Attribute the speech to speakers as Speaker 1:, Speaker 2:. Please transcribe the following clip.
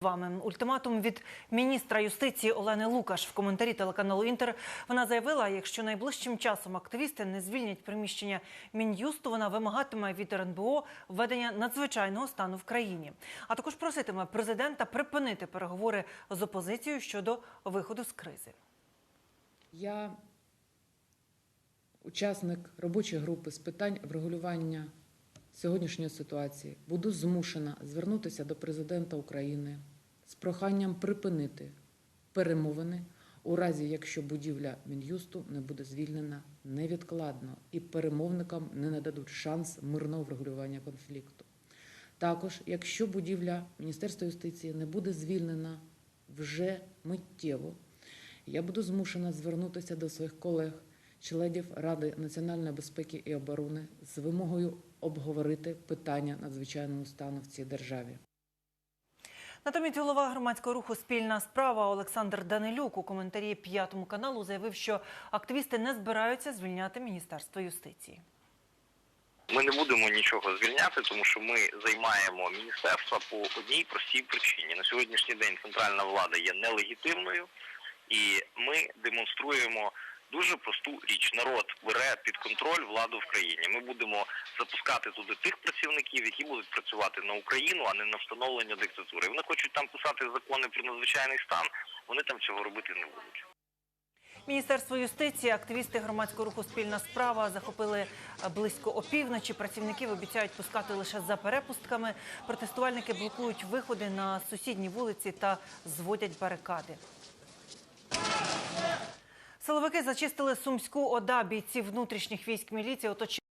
Speaker 1: Вами ультиматум від міністра юстиції Олени Лукаш в коментарі телеканалу Інтер. Вона заявила, якщо найближчим часом активісти не звільнять приміщення мін'юсту, вона вимагатиме від РНБО введення надзвичайного стану в країні. А також проситиме президента припинити переговори з опозицією щодо виходу з кризи.
Speaker 2: Я учасник робочої групи з питань врегулювання сьогоднішньої ситуації. Буду змушена звернутися до президента України з проханням припинити перемовини у разі, якщо будівля Мін'юсту не буде звільнена невідкладно і перемовникам не нададуть шанс мирного врегулювання конфлікту. Також, якщо будівля Міністерства юстиції не буде звільнена вже миттєво, я буду змушена звернутися до своїх колег, членів Ради національної безпеки і оборони з вимогою обговорити питання надзвичайного стану в цій державі.
Speaker 1: Натомість голова громадського руху Спільна справа Олександр Данилюк у коментарі п'ятому каналу заявив, що активісти не збираються звільняти міністерство юстиції.
Speaker 3: Ми не будемо нічого звільняти, тому що ми займаємо міністерства по одній простій причині. На сьогоднішній день центральна влада є нелегітимною, і ми демонструємо дуже просту річ. Народ бере під контроль владу в країні. Ми будемо запускати туди тих працівників, які будуть працювати на Україну, а не на встановлення диктатури. Вони хочуть там писати закони про надзвичайний стан. Вони там цього робити не будуть.
Speaker 1: Міністерство юстиції, активісти громадського руху Спільна справа захопили близько опівночі. Працівників обіцяють пускати лише за перепустками. Протестувальники блокують виходи на сусідні вулиці та зводять барикади. Силовики зачистили сумську ОДА. Бійці внутрішніх військ міліції оточили